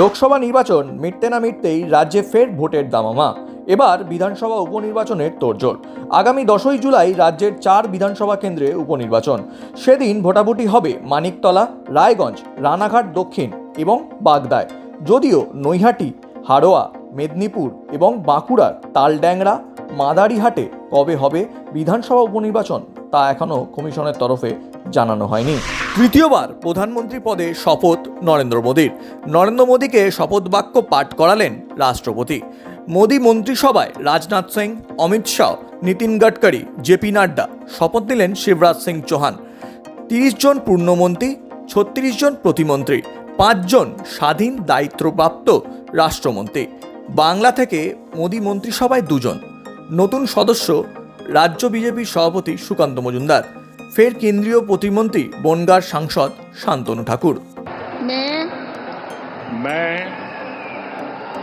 লোকসভা নির্বাচন মিটতে না মিটতেই রাজ্যে ফের ভোটের দামামা। এবার বিধানসভা উপনির্বাচনের তোড়জোড়। আগামী দশই জুলাই রাজ্যের চার বিধানসভা কেন্দ্রে উপনির্বাচন। সেদিন ভোটাভুটি হবে মানিকতলা, রায়গঞ্জ, রানাঘাট দক্ষিণ এবং বাগদায়। যদিও নৈহাটি, হাড়োয়া, মেদিনীপুর এবং বাঁকুড়ার তালড্যাংরা, মাদারিহাটে কবে হবে বিধানসভা উপনির্বাচন তা এখনও কমিশনের তরফে জানানো হয়নি। তৃতীয়বার প্রধানমন্ত্রী পদে শপথ নরেন্দ্র মোদীর। নরেন্দ্র মোদীকে শপথ বাক্য পাঠ করালেন রাষ্ট্রপতি। মোদী মন্ত্রিসভায় রাজনাথ সিং, অমিত শাহ, নীতিন গডকরি জেপি নাড্ডা শপথ নিলেন শিবরাজ সিং চৌহান। তিরিশ জন পূর্ণমন্ত্রী, ছত্রিশ জন প্রতিমন্ত্রী পাঁচজন স্বাধীন দায়িত্বপ্রাপ্ত রাষ্ট্রমন্ত্রী। বাংলা থেকে মোদী মন্ত্রিসভায় দুজন। নতুন সদস্য রাজ্য বিজেপির সভাপতি সুকান্ত মজুমদার ফের কেন্দ্রীয় প্রতিমন্ত্রী বনগার সাংসদ শান্তনু ঠাকুর मैं मैं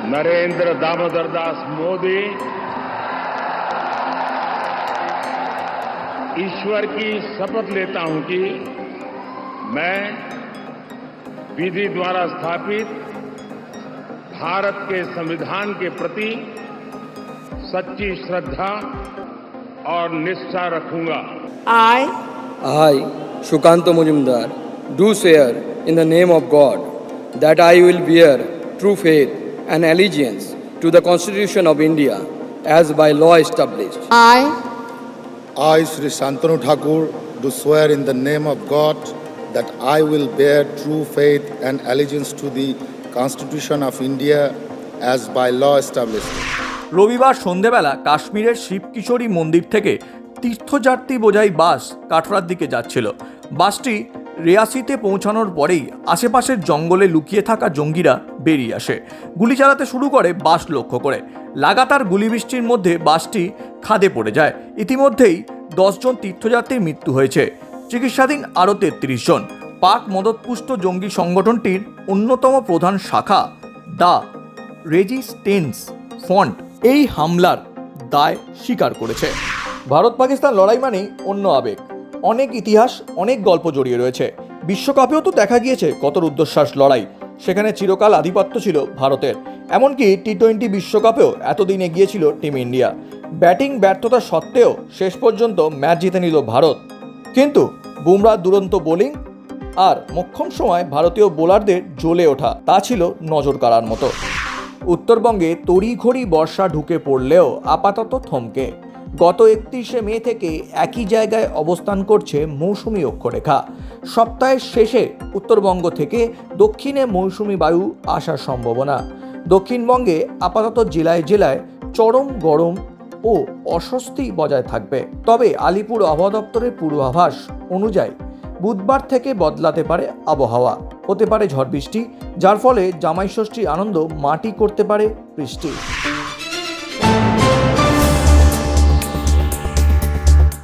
नरेंद्र दामोदर दास मोदी ईश्वर की शपथ लेता हूं कि मैं विधि द्वारा स्थापित भारत के संविधान के प्रति सच्ची श्रद्धा और निष्ठा रखूंगा I I, Shukanto Mujumdar, do swear in the name of God that I will bear true faith and allegiance to the Constitution of India as by law established. I I, Sri Shantanu Thakur, do swear in the name of God that I will bear true faith and allegiance to the Constitution of India as by law established. রবিবার সন্ধেবেলা কাশ্মীরের শিবকিশোরী মন্দির থেকে তীর্থযাত্রী বোঝাই বাস কাঠড়ার দিকে যাচ্ছিল। বাসটি রেয়াসিতে পৌঁছানোর পরেই আশেপাশের জঙ্গলে লুকিয়ে থাকা জঙ্গিরা বেরিয়ে আসে। গুলি চালাতে শুরু করে বাস লক্ষ্য করে। লাগাতার গুলি বৃষ্টির মধ্যে বাসটি খাদে পড়ে যায়। ইতিমধ্যেই দশজন তীর্থযাত্রীর মৃত্যু হয়েছে। চিকিৎসাধীন আরও তেত্রিশ জন। পাক মদতপুষ্ট জঙ্গি সংগঠনটির অন্যতম প্রধান শাখা দা রেজিস্টেন্স ফন্ট এই হামলার দায় স্বীকার করেছে। ভারত পাকিস্তান লড়াই মানেই অন্য আবেগ। অনেক ইতিহাস, অনেক গল্প জড়িয়ে রয়েছে। বিশ্বকাপেও তো দেখা গিয়েছে কত রুদ্ধশ্বাস লড়াই। সেখানে চিরকাল আধিপত্য ছিল ভারতের। এমনকি টি টোয়েন্টি বিশ্বকাপেও এতদিন এগিয়েছিল টিম ইন্ডিয়া। ব্যাটিং ব্যর্থতা সত্ত্বেও শেষ পর্যন্ত ম্যাচ জিতে নিল ভারত। কিন্তু বুমরার দুরন্ত বোলিং আর মোক্ষম সময় ভারতীয় বোলারদের জ্বলে ওঠা, তা ছিল নজর কাড়ার মতো। উত্তরবঙ্গে তড়িঘড়ি বর্ষা ঢুকে পড়লেও আপাতত থমকে। গত একত্রিশে মে থেকে একই জায়গায় অবস্থান করছে মৌসুমি অক্ষরেখা। সপ্তাহের শেষে উত্তরবঙ্গ থেকে দক্ষিণে মৌসুমি বায়ু আসার সম্ভাবনা। দক্ষিণবঙ্গে আপাতত জেলায় জেলায় চরম গরম ও অস্বস্তি বজায় থাকবে। তবে আলিপুর আবহাওয়া দপ্তরের পূর্বাভাস অনুযায়ী বুধবার থেকে বদলাতে পারে আবহাওয়া। হতে পারে ঝড় বৃষ্টি, যার ফলে জামাই ষষ্ঠীর আনন্দ মাটি করতে পারে বৃষ্টি।